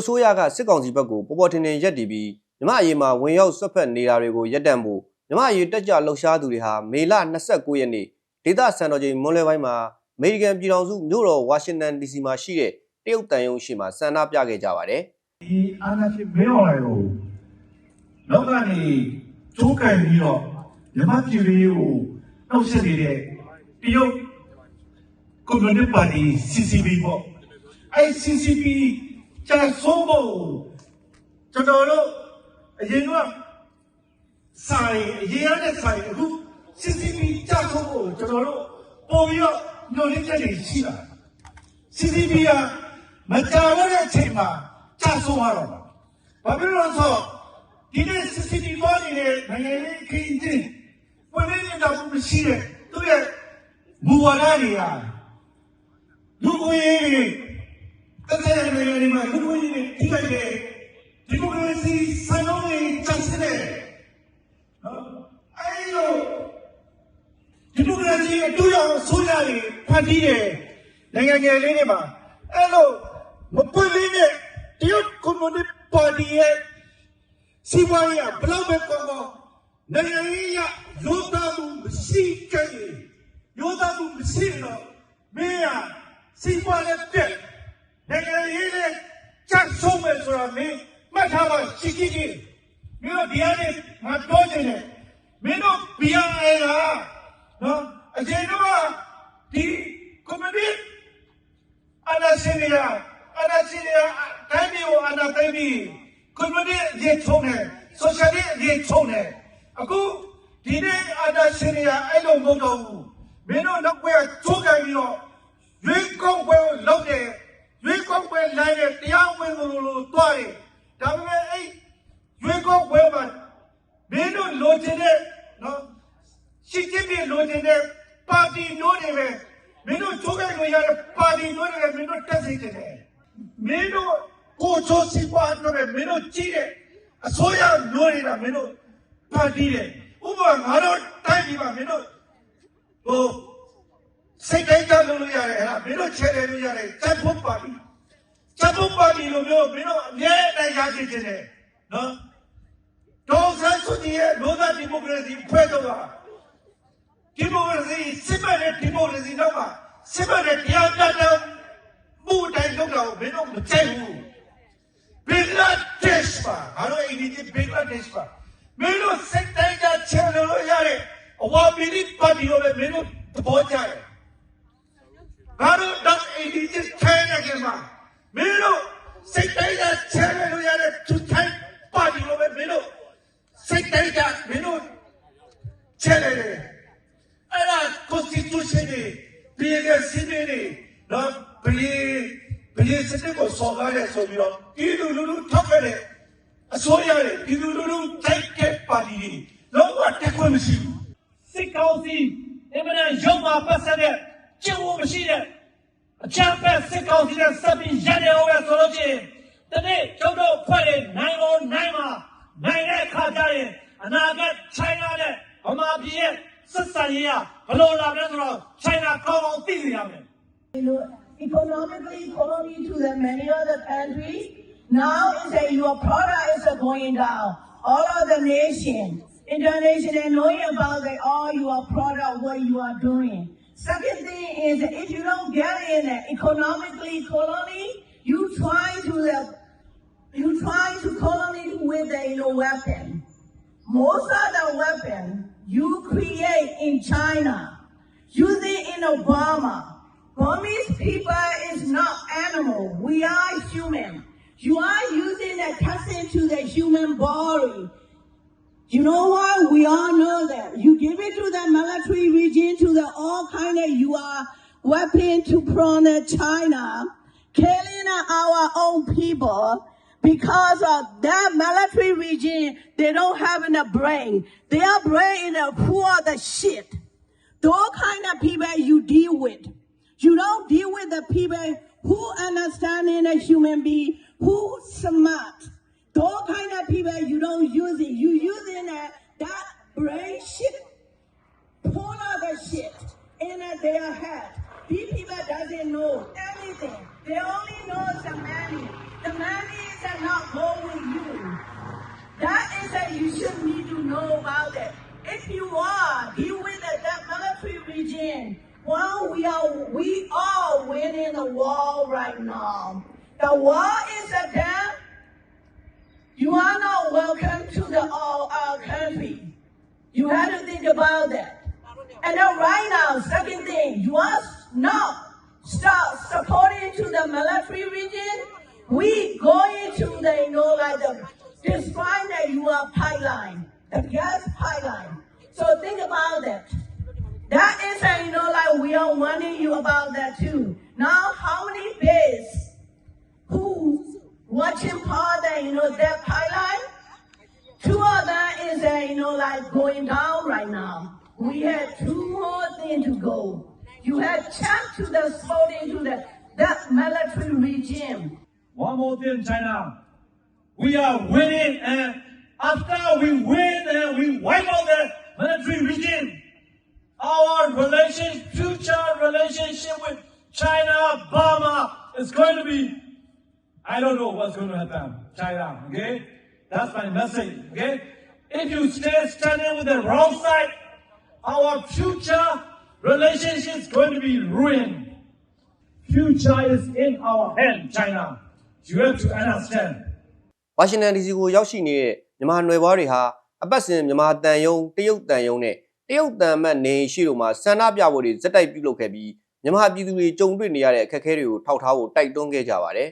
တ်ဆိုးရကစစ်ကောင်စီဘက်ကိုပေါ်ပေါ်ထင်ထင်ရက်တည်ပြီးမြမအရေးမှာဝင်ရောက်ဆွတ်ဖက်နေတာတွေကိုရပ်တန့်ဖို့မြမအရေးတက်ကြလှုပ်ရှားသူတွေဟာမေလ29ရက်နေ့ဒေသစံတော်ချိန်မွန်းလွဲပိုင်းမှာအမေရိကန်ပြည်ထောင်စုမြို့တော်ဝါရှင်တန် DC မှာရှိတဲ့တရုတ်တန်ယုံရှိမှာဆန္ဒပြခဲ့ကြပါတယ်ဒီအာဏာရှင်မင်းအောင်လှိုင်ကိုလောက်ကနေကျိုးကန်ပြီးတော့မြမပြည်လေးကိုနှောက်ဆက်နေတဲ့တရုတ်ကွန်မြူနစ်ပါတီ CCP ပေါ့အဲ CCP ကျဆုံးဖို့ကျွန်တော်တို့အရင်ကဆိုင်အရင်ရတဲ့ဆိုင်အခု CCP ကျဆုံးဖို့ကျွန်တော်တို့ပေါ်ပြီးတော့ညှို့ရင်းချက်တွေရှိတာ CCP ကမကြာတော့တဲ့အချိန်မှာကျဆုံးသွားတော့မှာ။ဘာဖြစ်လို့လဲဆိုတော့ဒီနေ့ CCP ပေါ်နေတဲ့နိုင်ငံရေးခင်းချင်းဝင်နေတော့မရှိတဲ့သူရဲ့မူဝါဒတွေကလူကိုယ်ရေးတစ်ဆက်နိုင်ငံတွေ မှာလူကိုယ်ရေးထိခိုက်တဲ့ဒီမိုကရေစီစံနှုန်းတွေကျဆင်းတဲ့နော်အဲ့လိုဒီမိုကရေစီအတူရောက်ဆိုးရည်ဖန်တီးတယ်နိုင်ငံငယ်လေးတွေမှာအဲ့လိုမပွင့်လေးနဲ့တရုတ်ကွန်မြူနစ်ပါတီရဲ့စီးပွားရေးကဘလောက်ပဲကောင်းကောင်းနိုင်ငံရေးရရိုးသားမှုမရှိခဲ့ရင်ရိုးသားမှုမရှိတော့မင်းရစီးပွားရေးတက်နိုင်ငံရေးနဲ့ကြက်ဆုံးမယ်ဆိုတာမင်း မှတ်ထားပါရှိကြည့်ကြည့်မင်းတို့ဒီအနေငါပြောချင်တယ်မင်းတို့ BRA ကနော်အရင်တော့ဒီကွန်မြူနစ်အနာရှင်ရအနာရှင်ရတိုင်းပြည်ကိုအနာတိုင်းပြည်ကွန်မြူနစ်ရေချုံတယ်ဆိုရှယ်လစ်ရေချုံတယ်အခုဒီနေ့အနာရှင်ရအဲ့လိုမဟုတ်တော့ဘူးမင်းတို့နောက်ွယ်ချိုးကန်ပြီးတော့ရွေးကောက်ပွဲကိုလုပ်တယ်ရွေးကောက်ပွဲလိုက်တဲ့တရားဝင်ကိုလို့တွားတယ် ဒါပေမဲ့အဲ့ရွေးကောက်ပွဲမှာမင်းတို့လိုချင်တဲ့နော်ရှိချင်းပြလိုချင်တဲ့ပါတီမျိုးတွေပဲမင်းတို့ချိုးခဲ့လို့ရတဲ့ပါတီမျိုးတွေပဲမင်းတို့တက်စေချင်တယ်မင်းတို့ကိုချိုးစီပွားတော့ပဲမင်းတို့ကြီးတဲ့အစိုးရမျိုးတွေကမင်းတို့ပါတီတယ်ဥပမာငါတို့တိုင်းပြည်မှာမင်းတို့ဟိုစိတ်တိုင်းကြလို့လို့ရတယ်ဟာမင်းတို့ချဲတယ်လို့ရတယ်စက်ဖို့ပါတီစက်ဖို့ပါတီလိုမျိုးမင်းတို့အမြဲတမ်း ရရှိချင်တယ်နော်ဒေါ်ဆန်းစုကြည်ရဲ့လောကဒီမိုကရေစီဖွဲ့တော့တာဒီမိုကရေစီစစ်မှန်တဲ့ဒီမိုကရေစီတော့မှာစစ်မှန်တဲ့တရားမျှတမှုအတိုင်းလုပ်တာကိုမင်းတို့မကြိုက်ဘူးဘင်္ဂလားဒေ့ရှ်ပါငါတို့အိန္ဒိယဘင်္ဂလားဒေ့ရှ်ပါမင်းတို့စိတ်တိုင်းကြချဲလို့ရတဲ့အဝါမီလီပါတီကိုပဲမင်းတို့သဘောကျတယ်ငါတို့တော့အိန္ဒိယချဲနေကြမှာမင်းတို့ စိတ်တိုင်းကြချဲလို့ရတဲ့သူတိုင်းပါတီကိုပဲမင်းတို့စိတ်တိုင်းကြမင်းတို့ချဲတယ်အဲ့ဒါ constitution တွေပြည်ရဲ့စီးနေနေတော့ပြည်ပြည်စတဲ့ကိုစော်ကားရဲဆိုပြီးတော့ပြည်သူလူထုထောက်ခဲ့တဲ့အစိုးရတွေပြည်သူလူထုတိုက်ခဲ့ပါတီတွေလုံးဝတက်ခွင့်မရှိဘူးစစ်ကောင်စီအင်မတန်ရုံမှာပတ်သက်တဲ့ကျင့်ဝတ်မရှိတဲ့ အချမ်းဖက်စစ်ကောင်စီနဲ့ဆက်ပြီးရတဲ့ဟောပဲဆိုလို့ချင်းတနေ့ကျုပ်တို့ဖွဲ့တဲ့နိုင်အောင်နိုင်မှာနိုင်တဲ့အခါကျရင်အနာဂတ်ချိုင်းလာတဲ့ဗမာပြည်ရဲ့စစ်စံရေးကဘယ်လိုလာမလဲဆိုတော့ချိုင်းနာကောင်းကောင်းသိနေရမယ် economically colony to the many other countries. Now is that your product is going down. All of the nations, international knowing about the, all your product, what you are doing. Second thing is that if you don't get in economically colony, you try to the, you try to colony with a you know, weapon. Most of the weapon you create in China, using in Obama. Burmese people is not animal. We are human. You are using the testing to the human body. You know what? We all know that. You give it to the military region, to the all kind of you are weapon to prone China, killing our own people because of that military region. They don't have enough brain. Their brain is full of the shit. Those kind of people you deal with. You don't deal with the people who understanding a human being, who smart. Those kind of people, you don't use it. You using that, that brain shit, pull other shit in their head. These people doesn't know anything. They only know the money. The money is not going you. That is that you should need to know about it. If you are, be with that military regime. Well, we are we are winning the war right now. The war is a damn you are not welcome to the all our country. You have to think about that. And then right now, second thing, you must not start supporting to the military region. We going to the you know like the destroying the your pipeline, the gas pipeline. So think about that. That is a, you know like we are warning you about that too. Now how many days who watching that you know that pipeline? Two other is uh, you know like going down right now. We had two more things to go. You had checked to the sporting to the that military regime. One more thing, China. We are winning, and after we win and we wipe out the military regime, our relation, future relationship with China, Burma is going to be, I don't know what's going to happen, China, okay? That's my message, okay? If you stay standing with the wrong side, our future relationship is going to be ruined. Future is in our hand, China. You have to understand. ဝါရှင်တန် DC ကိုရောက်ရှိနေတဲ့မြန်မာနွယ်ဘွားတွေဟာအပတ်စဉ်မြန်မာတန်ယုံတရုတ်တန်ယုံနဲ့တရုတ်တန်မတ်နေရှိတို့မှာဆန္ဒပြပွဲတွေဇက်တိုက်ပြုလုပ်ခဲ့ပြီးမြန်မာပြည်သူတွေကြုံတွေ့နေရတဲ့အခက်အခဲတွေကိုထောက်ထားဖို့တိုက်တွန်းခဲ့ကြပါတယ်